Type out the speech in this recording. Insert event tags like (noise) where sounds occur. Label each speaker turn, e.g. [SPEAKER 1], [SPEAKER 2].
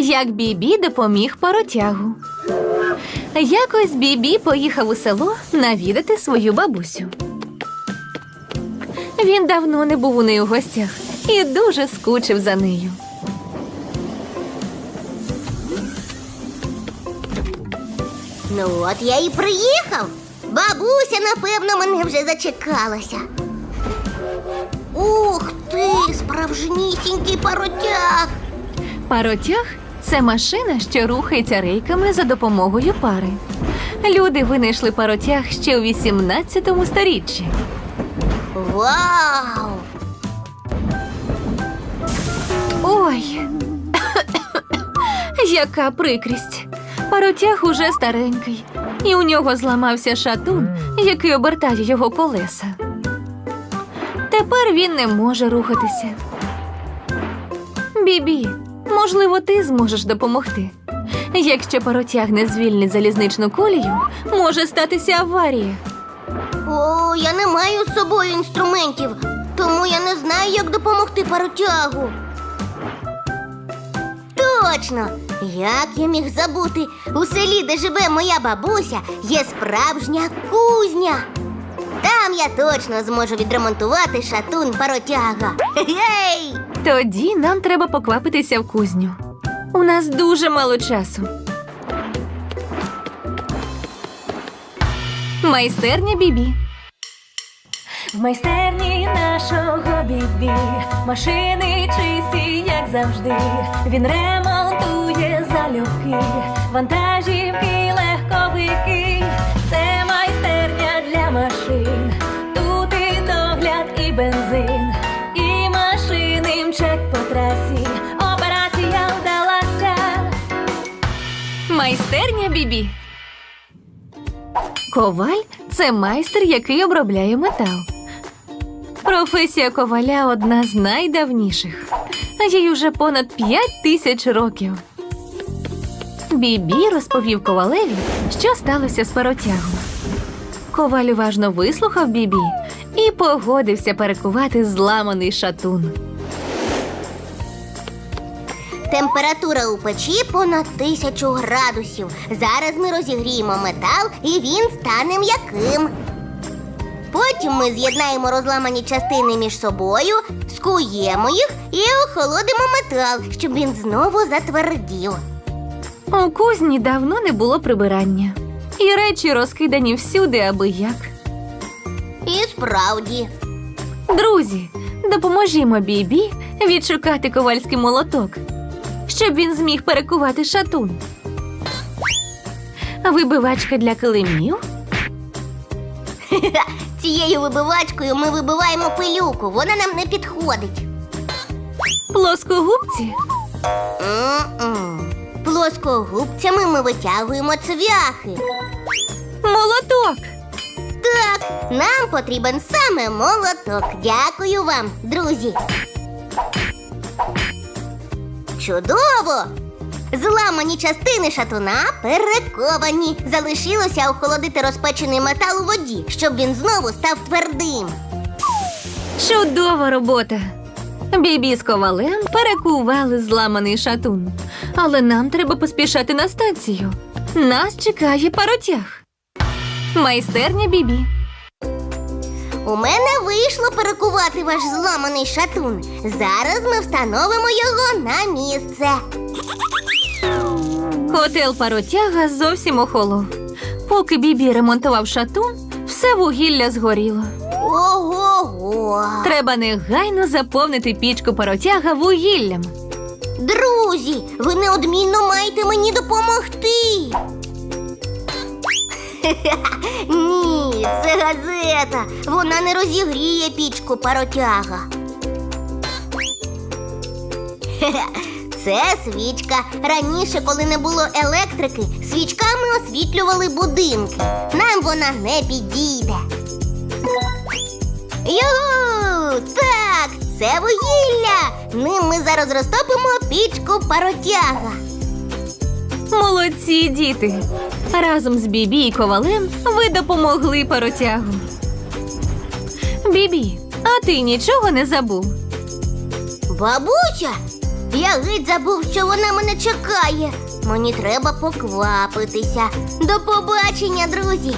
[SPEAKER 1] як Бібі допоміг паротягу. Якось Бібі поїхав у село навідати свою бабусю. Він давно не був у неї у гостях і дуже скучив за нею.
[SPEAKER 2] Ну от я і приїхав. Бабуся, напевно, мене вже зачекалася. Ух ти, справжнісінький паротяг.
[SPEAKER 1] Паротяг це машина, що рухається рейками за допомогою пари. Люди винайшли паротяг ще у 18 сторіччі.
[SPEAKER 2] Вау!
[SPEAKER 1] Ой, (coughs) яка прикрість. Паротяг уже старенький, і у нього зламався шатун, який обертає його колеса. Тепер він не може рухатися. Бібі, можливо, ти зможеш допомогти. Якщо паротяг не звільнить залізничну колію, може статися аварія.
[SPEAKER 2] О, я не маю з собою інструментів, тому я не знаю, як допомогти паротягу. Точно! Як я міг забути? У селі, де живе моя бабуся, є справжня кузня. Там я точно зможу відремонтувати шатун паротяга. Гей!
[SPEAKER 1] Тоді нам треба поквапитися в кузню. У нас дуже мало часу. Майстерня Бібі.
[SPEAKER 3] В майстерні нашого бібі машини чисті, як завжди. Він ремонтує залюбки, вантажівки, легковики.
[SPEAKER 1] Бібі. Коваль це майстер, який обробляє метал. Професія коваля одна з найдавніших. Їй уже понад п'ять тисяч років. Бібі розповів ковалеві, що сталося з паротягом. Коваль уважно вислухав Бібі і погодився перекувати зламаний шатун.
[SPEAKER 2] Температура у печі понад тисячу градусів. Зараз ми розігріємо метал і він стане м'яким. Потім ми з'єднаємо розламані частини між собою, скуємо їх і охолодимо метал, щоб він знову затвердів.
[SPEAKER 1] У кузні давно не було прибирання, і речі розкидані всюди, аби як.
[SPEAKER 2] І справді.
[SPEAKER 1] Друзі, допоможімо Бібі відшукати ковальський молоток, щоб він зміг перекувати шатун. Вибивачка для килимів, (laughs)
[SPEAKER 2] Цією вибивачкою ми вибиваємо пилюку, вона нам не підходить.
[SPEAKER 1] плоскогубці,
[SPEAKER 2] М-м. Плоскогубцями ми витягуємо цвяхи.
[SPEAKER 1] молоток.
[SPEAKER 2] Так, нам потрібен саме молоток. Дякую вам, друзі. Чудово! Зламані частини шатуна перековані. Залишилося охолодити розпечений метал у воді, щоб він знову став твердим.
[SPEAKER 1] Чудова робота. Бібі з ковалем перекували зламаний шатун. Але нам треба поспішати на станцію. Нас чекає паротяг. Майстерня Бібі.
[SPEAKER 2] У мене вийшло перекувати ваш зламаний шатун. Зараз ми встановимо його на місце.
[SPEAKER 1] Котел паротяга зовсім охолов. Поки Бібі ремонтував шатун, все вугілля згоріло.
[SPEAKER 2] Ого-го!
[SPEAKER 1] Треба негайно заповнити пічку паротяга вугіллям.
[SPEAKER 2] Друзі, ви неодмінно маєте мені допомогти. (laughs) Ні, це газета. Вона не розігріє пічку паротяга. (laughs) Це свічка. Раніше, коли не було електрики, свічками освітлювали будинки. Нам вона не підійде. Югу! Так, це вугілля. Ним ми зараз розтопимо пічку паротяга.
[SPEAKER 1] Молодці, діти! Разом з Бібі і ковалем ви допомогли паротягу. Бібі, а ти нічого не забув?
[SPEAKER 2] Бабуся, Я геть забув, що вона мене чекає. Мені треба поквапитися. До побачення, друзі.